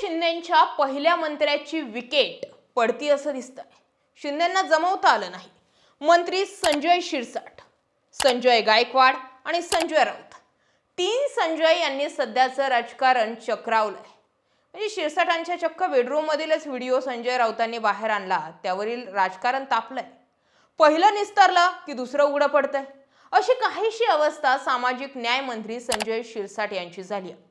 शिंदेच्या पहिल्या मंत्र्याची विकेट पडती असं दिसतंय. शिंदेंना जमवता आलं नाही. मंत्री संजय शिरसाट संजय गायकवाड आणि संजय राऊत. तीन संजय यांनी सध्याचं राजकारण चक्रावलंय. म्हणजे शिरसाटांच्या चक्क बेडरूम मधीलच व्हिडिओ संजय राऊतांनी बाहेर आणला त्यावरील राजकारण तापलंय. पहिलं निस्तारलं की दुसरं उघडं पडतंय. अशी काहीशी अवस्था सामाजिक न्याय मंत्री संजय शिरसाट यांची झाली आहे.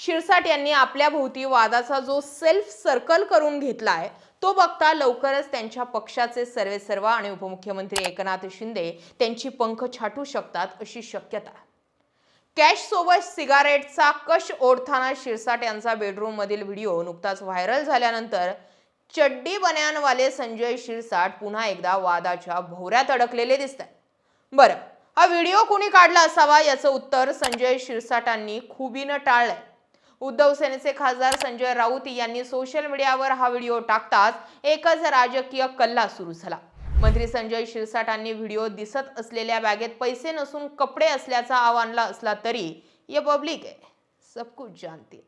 शिरसाट यांनी आपल्या भोवती वादाचा जो सेल्फ सर्कल करून घेतला आहे तो बघता लवकरच त्यांच्या पक्षाचे सर्वेसर्वा आणि उपमुख्यमंत्री एकनाथ शिंदे त्यांची पंख छाटू शकतात अशी शक्यता कॅश सोबत सिगारेटचा कश ओढताना शिरसाट यांचा बेडरूम मधील व्हिडिओ नुकताच व्हायरल झाल्यानंतर चड्डी बनयानवाले संजय शिरसाट पुन्हा एकदा वादाच्या भोवऱ्यात अडकलेले दिसत आहेत. बरं हा व्हिडिओ कोणी काढला असावा याचं उत्तर संजय शिरसाटांनी खुबीनं टाळलंय. उद्धव सेनेचे खासदार संजय राऊत यांनी सोशल मीडियावर हा व्हिडिओ टाकताच एकच राजकीय कल्ला सुरू झाला. मंत्री संजय शिरसाटांनी व्हिडिओ दिसत असलेल्या बॅगेत पैसे नसून कपडे असल्याचा आव्हानला असला तरी ये पब्लिक आहे सब कुछ जानते.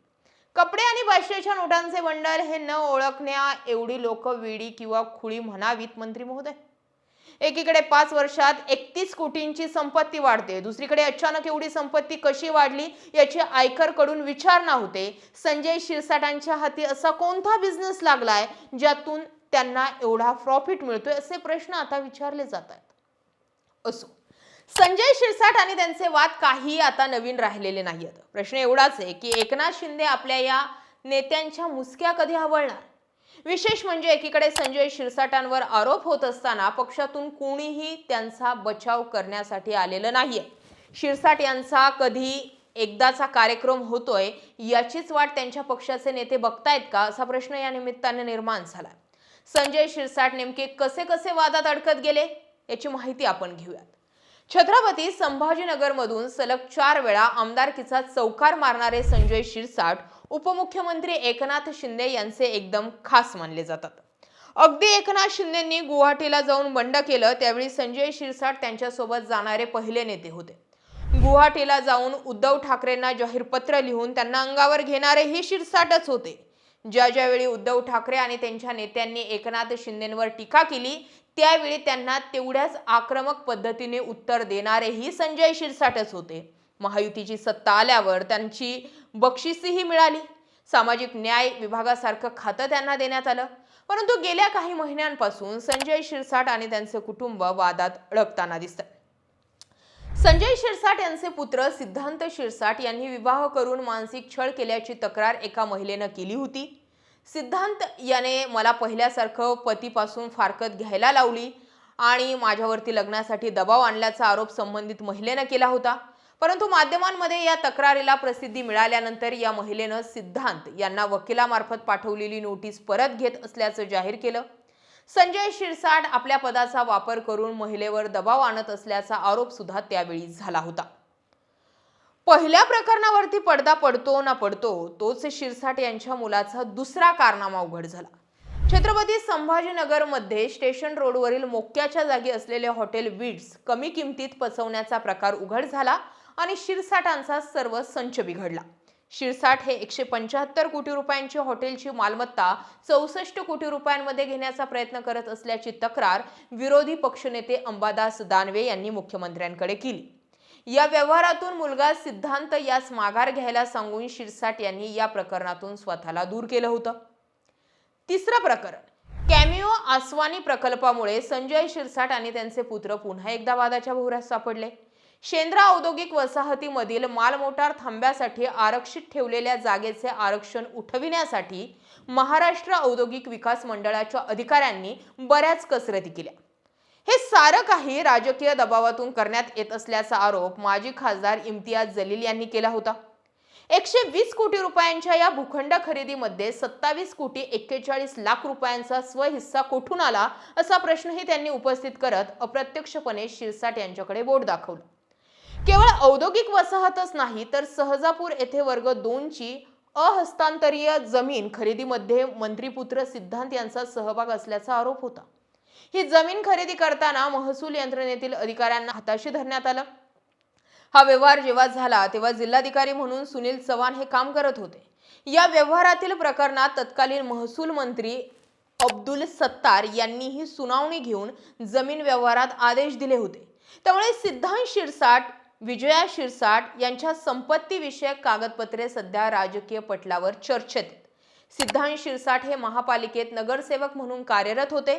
कपडे आणि पाचशेच्या नोटांचे बंडल हे न ओळखण्या एवढी लोक वेडी किंवा खुळी म्हणावीत मंत्री महोदय. एकीकडे पाच वर्षात एकतीस कोटींची संपत्ती वाढते. दुसरीकडे अचानक एवढी संपत्ती कशी वाढली याची आयकरकडून विचारणा होते. संजय शिरसाटांच्या हाती असा कोणता बिझनेस लागलाय ज्यातून त्यांना एवढा प्रॉफिट मिळतोय? असे प्रश्न आता विचारले जात आहेत. असो संजय शिरसाट आणि त्यांचे वाद काही आता नवीन राहिलेले नाही आहेत प्रश्न एवढाच आहे की एकनाथ शिंदे आपल्या या नेत्यांच्या मुसक्या कधी आवळणार विशेष म्हणजे एकीकडे संजय शिरसाटांवर आरोप होत असताना पक्षातून कोणीही त्यांचा बचाव करण्यासाठी आलेलं नाहीये. शिरसाट यांचा कधी एकदाचा कार्यक्रम होतोय याचीच वाट त्यांच्या पक्षाचे नेते बघतायत का असा प्रश्न या निमित्ताने निर्माण झाला संजय शिरसाट नेमके कसे कसे वादात अडकत गेले याची माहिती आपण घेऊयात. छत्रपती संभाजीनगरमधून सलग चार वेळा आमदारकीचा चौकार मारणारे संजय शिरसाट उपमुख्यमंत्री एकनाथ शिंदे यांचे एकदम खास मानले जातात. अगदी एकनाथ शिंदेंनी गुवाहाटीला जाऊन बंड केलं त्यावेळी संजय शिरसाट त्यांच्यासोबत जाणारे पहिले नेते होते. गुवाहाटीला जाऊन उद्धव ठाकरेंना जाहीर पत्र लिहून त्यांना अंगावर घेणारे हे शिरसाटच होते. ज्या ज्यावेळी उद्धव ठाकरे आणि त्यांच्या नेत्यांनी एकनाथ शिंदेंवर टीका केली त्यावेळी त्यांना तेवढ्याच आक्रमक पद्धतीने उत्तर देणारेही संजय शिरसाटच होते. महायुतीची सत्ता आल्यावर त्यांची बक्षिसीही मिळाली. सामाजिक न्याय विभागासारखं खातं त्यांना देण्यात आलं. परंतु गेल्या काही महिन्यांपासून संजय शिरसाट आणि त्यांचे कुटुंब वादात अडकताना दिसतात संजय शिरसाट यांचे पुत्र सिद्धांत शिरसाट यांनी विवाह करून मानसिक छळ केल्याची तक्रार एका महिलेनं केली होती. सिद्धांत याने मला पहिल्यासारखं पतीपासून फारकत घ्यायला लावली आणि माझ्यावरती लग्नासाठी दबाव आणल्याचा आरोप संबंधित महिलेनं केला होता. परंतु माध्यमांमध्ये या तक्रारीला प्रसिद्धी मिळाल्यानंतर या महिलेनं सिद्धांत यांना वकिलामार्फत पाठवलेली नोटीस परत घेत असल्याचं जाहीर केलं. संजय शिरसाट आपल्या पदाचा वापर करून महिलेवर दबाव आणत असल्याचा आरोप सुद्धा त्यावेळी झाला होता. पहिल्या प्रकरणावरती पडदा पडतो ना पडतो तोच शिरसाट यांच्या मुलाचा दुसरा कारनामा उघड झाला. छत्रपती संभाजीनगरमध्ये स्टेशन रोडवरील मोक्याच्या जागी असलेले हॉटेल विड्स कमी किमतीत पसवण्याचा प्रकार उघड झाला. आणि शिरसाटांचा सर्व संच बिघडला. शिरसाट हे एकशे पंच्याहत्तर कोटी रुपयांची हॉटेलची मालमत्ता चौसष्ट कोटी रुपयांमध्ये घेण्याचा प्रयत्न करत असल्याची तक्रार विरोधी पक्षनेते अंबादास दानवे यांनी मुख्यमंत्र्यांकडे केली. या व्यवहारातून मुलगा सिद्धांत यास माघार घ्यायला सांगून शिरसाट यांनी या प्रकरणातून स्वतःला दूर केलं होतं. तिसरं प्रकरण कॅमिओ आसवानी प्रकल्पामुळे संजय शिरसाट आणि त्यांचे पुत्र पुन्हा एकदा वादाच्या भोवऱ्यात सापडले. शेंद्रा औद्योगिक वसाहतीमधील मालमोटार थांब्यासाठी आरक्षित ठेवलेल्या जागेचे आरक्षण उठविण्यासाठी महाराष्ट्र औद्योगिक विकास मंडळाच्या अधिकाऱ्यांनी बऱ्याच कसरती केल्या. हे सारं काही राजकीय दबावातून करण्यात येत असल्याचा आरोप माजी खासदार इम्तियाज जलील यांनी केला होता. एकशे वीस कोटी रुपयांच्या या भूखंड खरेदीमध्ये सत्तावीस कोटी एक्केचाळीस लाख रुपयांचा स्वहिस्सा कोठून आला असा प्रश्नही त्यांनी उपस्थित करत अप्रत्यक्षपणे शिरसाट यांच्याकडे बोट दाखवलं. केवळ औद्योगिक वसाहतच नाही तर सहजापूर येथे वर्ग दोनची अहस्तांतरीय जमीन खरेदीमध्ये मंत्रीपुत्र सिद्धांत यांचा सहभाग असल्याचा आरोप होता. ही जमीन खरेदी करताना महसूल यंत्रणेतील अधिकाऱ्यांना हाताशी धरण्यात आलं. हा व्यवहार जेव्हा झाला तेव्हा जिल्हाधिकारी म्हणून सुनील चव्हाण हे काम करत होते. या व्यवहारातील प्रकरणात तत्कालीन महसूल मंत्री अब्दुल सत्तार यांनीही सुनावणी घेऊन जमीन व्यवहारात आदेश दिले होते. त्यामुळे सिद्धांत शिरसाट विजया शिरसाट यांच्या संपत्तीविषयक कागदपत्रे सध्या राजकीय पटलावर चर्चेत. सिद्धांत शिरसाट हे महापालिकेत नगरसेवक म्हणून कार्यरत होते.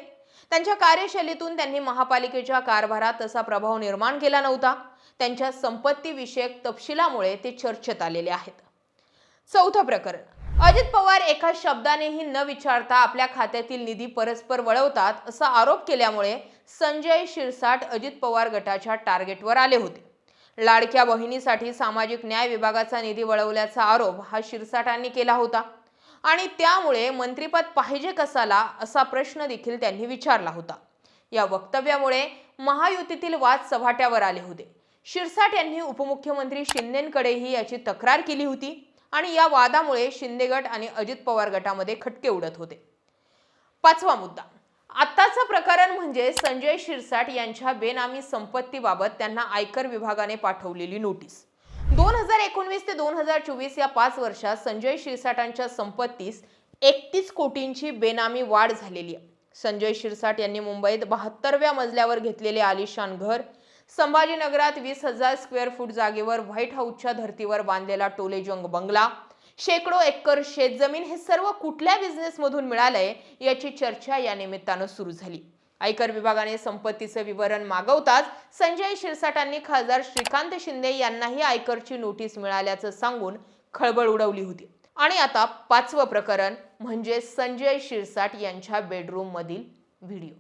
त्यांच्या कार्यशैलीतून त्यांनी महापालिकेच्या कारभारात तसा प्रभाव निर्माण केला नव्हता. त्यांच्या संपत्तीविषयक तपशिलामुळे ते चर्चेत आलेले आहेत. चौथं प्रकरण. अजित पवार एका शब्दानेही न विचारता आपल्या खात्यातील निधी परस्पर वळवतात असा आरोप केल्यामुळे संजय शिरसाट अजित पवार गटाच्या टार्गेटवर आले होते. लाडक्या बहिणीसाठी सामाजिक न्याय विभागाचा निधी वळवल्याचा आरोप हा शिरसाटांनी केला होता. आणि त्यामुळे मंत्रिपद पाहिजे कसाला असा प्रश्न देखील त्यांनी विचारला होता. या वक्तव्यामुळे महायुतीतील वाद चव्हाट्यावर आले होते. शिरसाट यांनी उपमुख्यमंत्री शिंदेकडेही याची तक्रार केली होती आणि या वादामुळे शिंदे गट आणि अजित पवार गटामध्ये खटके उडत होते. पाचवा मुद्दा. आत्ताचं प्रकरण म्हणजे संजय शिरसाट यांच्या बेनामी संपत्तीबाबत त्यांना आयकर विभागाने पाठवलेली नोटीस. दोन हजार एकोणवीस ते दोन हजार चोवीस या पाच वर्षात संजय शिरसाटांच्या संपत्तीस एकतीस कोटींची बेनामी वाढ झालेली आहे. संजय शिरसाट यांनी मुंबईत बहात्तरव्या मजल्यावर घेतलेले आलिशान घर संभाजीनगरात वीस हजार स्क्वेअर फूट जागेवर व्हाईट हाऊसच्या धर्तीवर बांधलेला टोलेजंग बंगला शेकडो एकर शेतजमीन हे सर्व कुठल्या बिझनेसमधून मिळालंय याची चर्चा या निमित्तानं सुरू झाली. आयकर विभागाने संपत्तीचं विवरण मागवताच संजय शिरसाटांनी खासदार श्रीकांत शिंदे यांनाही आयकरची नोटीस मिळाल्याचं सांगून खळबळ उडवली होती. आणि आता पाचवं प्रकरण म्हणजे संजय शिरसाट यांच्या बेडरूम मधील व्हिडिओ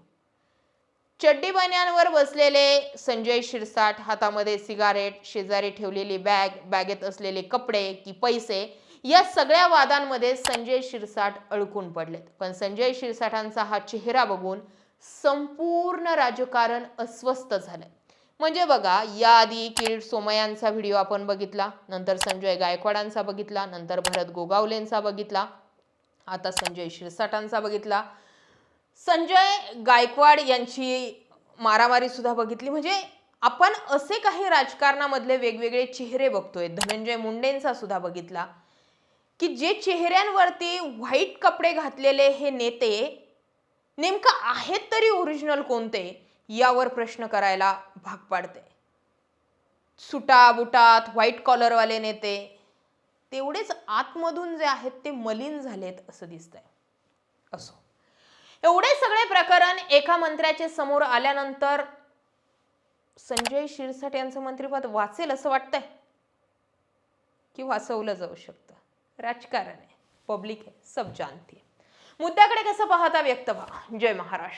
चड्डी बन्यांवर बसलेले संजय शिरसाट हातामध्ये सिगारेट शेजारी ठेवलेली बॅग बॅगेत असलेले कपडे की पैसे या सगळ्या वादांमध्ये संजय शिरसाट अडकून पडलेत. पण संजय शिरसाटांचा हा चेहरा बघून संपूर्ण राजकारण अस्वस्थ झालंय. म्हणजे बघा याआधी किरीट सोमयांचा व्हिडिओ आपण बघितला नंतर संजय गायकवाडांचा बघितला नंतर भरत गोगावलेंचा बघितला आता संजय शिरसाटांचा बघितला. संजय गायकवाड यांची मारामारी सुद्धा बघितली. म्हणजे आपण असे काही राजकारणामधले वेगवेगळे चेहरे बघतोय. धनंजय मुंडेंचा सुद्धा बघितला. की जे चेहऱ्यांवरती व्हाईट कपडे घातलेले हे नेते नेमकं आहेत तरी ओरिजिनल कोणते यावर प्रश्न करायला भाग पाडते. सुटा बुटात व्हाईट कॉलरवाले नेते तेवढेच आतमधून जे आहेत ते मलिन झालेत असं दिसतंय. असो. एवढे सगळे प्रकरण एका मंत्र्याचे समोर आल्यानंतर संजय शिरसाट यांचं मंत्रिपद वाचेल असं वाटतंय? की वाचवलं जाऊ शकतं? राजकारण आहे. पब्लिक आहे. सब जानती है. मुद्द्याकडे कसं पाहता व्यक्त व्हा. जय महाराष्ट्र.